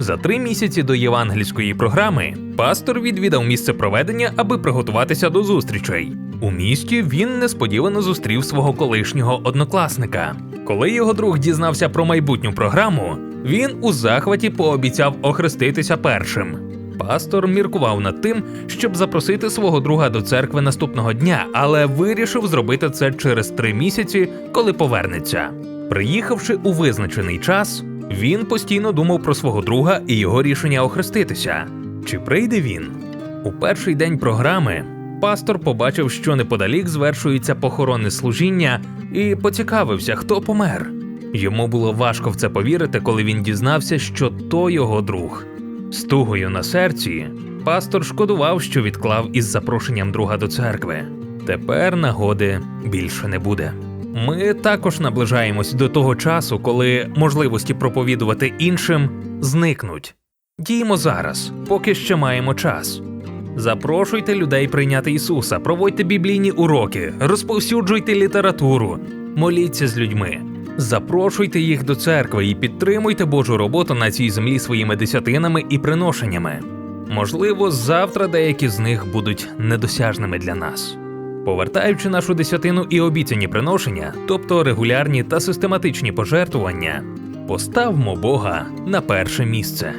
За три місяці до євангельської програми пастор відвідав місце проведення, аби приготуватися до зустрічей. У місті він несподівано зустрів свого колишнього однокласника. Коли його друг дізнався про майбутню програму, він у захваті пообіцяв охреститися першим. Пастор міркував над тим, щоб запросити свого друга до церкви наступного дня, але вирішив зробити це через три місяці, коли повернеться. Приїхавши у визначений час, він постійно думав про свого друга і його рішення охреститися. Чи прийде він? У перший день програми пастор побачив, що неподалік звершується похоронне служіння, і поцікавився, хто помер. Йому було важко в це повірити, коли він дізнався, що то його друг. З тугою на серці пастор шкодував, що відклав із запрошенням друга до церкви. Тепер нагоди більше не буде. Ми також наближаємось до того часу, коли можливості проповідувати іншим зникнуть. Діємо зараз, поки ще маємо час. Запрошуйте людей прийняти Ісуса, проводьте біблійні уроки, розповсюджуйте літературу, моліться з людьми. Запрошуйте їх до церкви і підтримуйте Божу роботу на цій землі своїми десятинами і приношеннями. Можливо, завтра деякі з них будуть недосяжними для нас. Повертаючи нашу десятину і обіцяні приношення, тобто регулярні та систематичні пожертвування, поставмо Бога на перше місце.